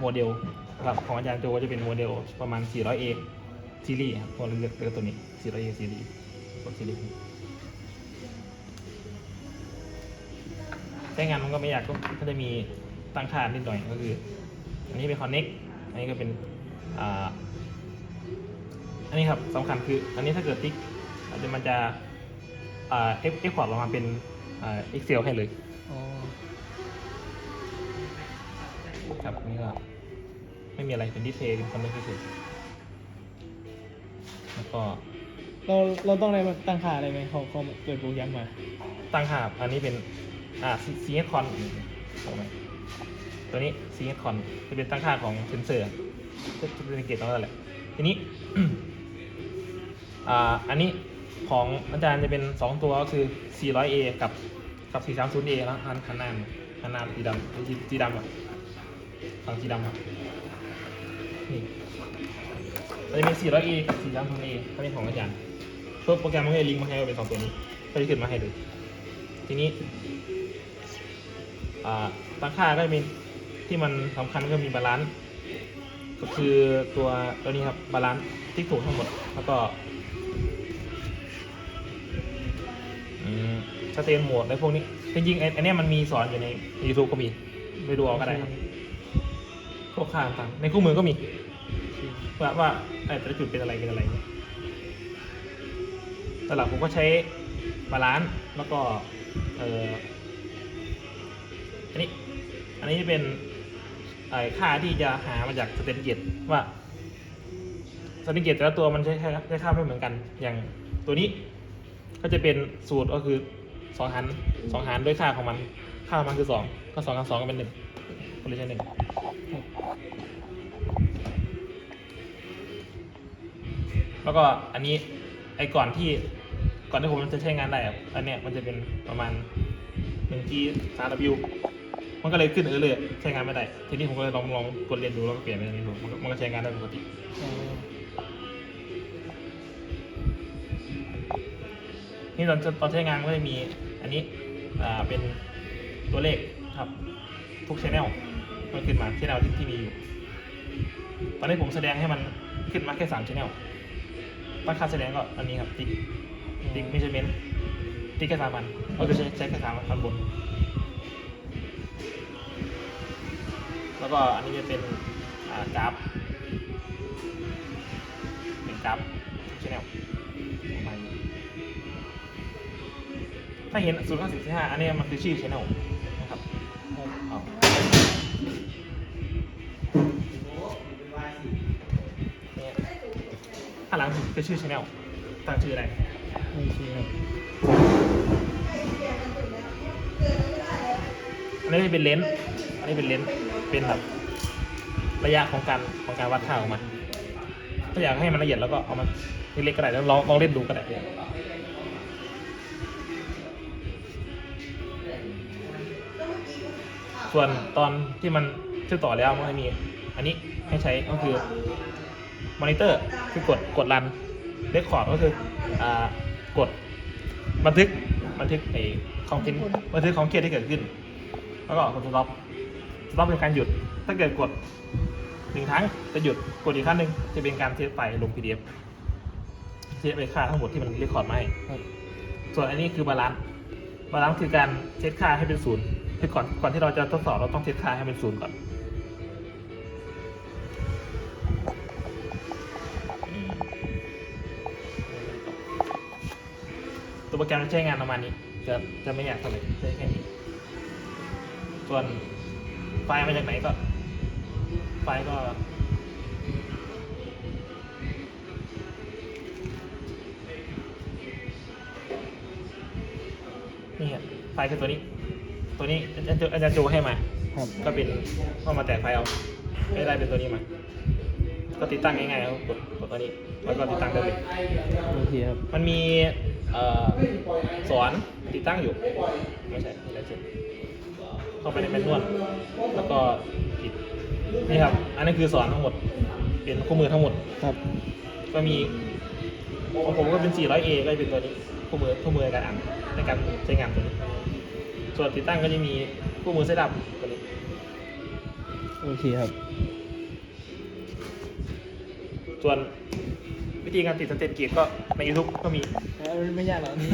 โมเดลครับของอาจารย์โจก็จะเป็นโมเดลประมาณ 400A ซีรีส์ครับพอเลือกเลือกตัวนี้ 400A ซีรีส์ตัวซีรีส์ใช้งานมันก็ไม่ยากก็จะมีตั้งค่านิดหน่อยก็คือ อันนี้เป็น connect อันนี้ก็เป็นอ่าอันนี้ครับสำคัญคือ อันนี้ถ้าเกิดติ๊กอาจจะมันจะอ่าเอ็กเอ็กพอร์ตออกมาเป็นอ่า Excel ให้เลย ครับอันนี่ก็ไม่มีอะไรเป็นดีเทลเป็นคอนเทนต์เฉยๆแล้วก็เราเราต้องอะไรมาตั้งค่าอะไรไหมเขาเขาเปิดโปรแกรมมา ตั้งค่าอันนี้เป็นอ่า CS Con ของไหมตัวนี้ CS Con จะเป็นตั้งค่าของเซนเซอร์จะจะเป็นเกตตรงนั้นแหละทีนี้อ่าอันนี้ของอาจารย์จะเป็น 2 ตัวก็คือ 400A กับกับ 430A แล้วอันคันหน้าคันหน้าสีดำสีสีดำอะ ฝั่งสีดำอะนี่มันจะมี 400A กับ 430A ก็เป็นของอาจารย์ตัวโปรแกรมมันก็จะลิงก์มาให้ว่าเป็นสองตัวนี้ก็จะขึ้นมาให้เลยทีนี้อ่าตั้งค่าก็จะมีที่มันสำคัญก็มีบาลานซ์ก็คือตัวตัวนี้ครับบาลานซ์ที่ถูกทั้งหมด แล้วก็สเตนโหมดในพวกนี้จริงๆไอ้อันเนี้ยมันมีสอนอยู่ใน YouTube ก็มีไปดูเอาก็ได้ครับ พวกค่าต่างในคู่มือก็มีว่าว่าแต่ละจุดเป็นอะไรเป็นอะไรเนี่ยแต่หลักผมก็ใช้บาลานซ์แล้วก็เอ่ออันนี้อันนี้จะเป็นไอ้ค่าที่จะหามาจากสเตนเกตว่าสเตนเกตแต่ละตัวมันใช้ค่าใช้ค่าไม่เหมือนกัน อย่างตัวนี้ก็จะเป็นสูตรก็คือสองหารสองหารด้วยค่าของมัน ค่าของมันคือสองก็สองหารสองก็เป็นหนึ่งก็เลยใช้หนึ่ง แล้วก็อันนี้ไอ้ก่อนที่ก่อนที่ผมจะใช้งานได้อะอันเนี้ยมันจะเป็นประมาณ1 G 3 W มันก็เลยขึ้นเออเลยใช้งานไม่ได้ ทีนี้ผมก็เลยลองลองกดเรียนดูแล้วก็เปลี่ยนเป็นอันนี้ดูมันก็มันก็ใช้งานได้ปกติอ๋อนี่ตอนตอนใช้งานก็จะมีอันนี้อ่าเป็นตัวเลขครับทุกชแนล มันขึ้นมาชแนลที่ที่มีอยู่ ตอนนี้ผมแสดงให้มันขึ้นมาแค่สามชแนลตั้งค่าแสดงก็อันนี้ครับ ติ๊ก ติ๊กมิชเมนติ๊กแค่สามพันก็คือใช้ใช้แค่สามพันบน แล้วก็อันนี้จะเป็นอ่ากราฟเป็นกราฟชแนลประมาณนี้ถ้าเห็นศูนย์ห้าสิบห้าอันนี้มันคือชื่อช anel นะ ข้างหลังคือชื่อช anel ตั้งชื่ออะไรโอเคครับอันนี้เป็นเลนส์อันนี้เป็นเลนส์เป็นแบบระยะของการของการวัดค่าออกมาถ้าอยากให้มันละเอียดแล้วก็เอามาเล็กๆก็ได้แล้วลองลองเล่นดูก็ได้ ส่วนตอนที่มันเชื่อมต่อแล้วมันก็มีอันนี้ให้ใช้ก็คือมอนิเตอร์คือกดกดรันเรคคอร์ดก็คืออ่ากดบันทึกบันทึกไอ้ของกินบันทึกของเครียดที่เกิดขึ้น แล้วก็กดสต็อปสต็อปเป็นการหยุด ถ้าเกิดกดหนึ่งครั้งจะหยุดกดอีกครั้งหนึ่งจะเป็นการเทสไฟล์ลง PDF เทสไปค่าทั้งหมดที่มันเรคคอร์ดมาให้ส่วนอันนี้คือบาลานซ์บาลานซ์คือการเซตค่าให้เป็นศูนย์ คือก่อนก่อนที่เราจะทดสอบเราต้องเซตค่าให้เป็นศูนย์ก่อนอืมตัวโปรแกรมจะใช้งานประมาณนี้ จะจะไม่อยากเท่าไหร่ใช้แค่นี้ ส่วนไฟล์มาจากไหนก็ ไฟล์ก็นี่ครับไฟล์คือตัวนี้ ตัวนี้อาจารย์โจอาจารย์โจให้มา ครับ ก็เป็นก็มาแตะไฟล์เอาไม่ได้เป็นตัวนี้มา ก็ติดตั้งง่ายๆครับกดกดตัวนี้แล้วก็ติดตั้งได้เลย โอเคครับ มันมีเอ่อสอนติดตั้งอยู่ ไม่ใช่ไม่ใช่เช่นเข้าไปในแมนนวลแล้วก็ปิดนี่ครับ อันนี้คือสอนทั้งหมด เป็นคู่มือทั้งหมด ครับ ก็มีของผมก็เป็น 400A ก็จะเป็นตัวนี้คู่มือคู่มือในการอ่านในการใช้งานตัวนี้ ส่วนติดตั้งก็จะมีคู่มือเซตอัพตัวนี้โอเคครับ ส่วนวิธีการติดสเตตเกียร์ก็ใน YouTube ก็มีเออไม่ยากหรอกอันนี้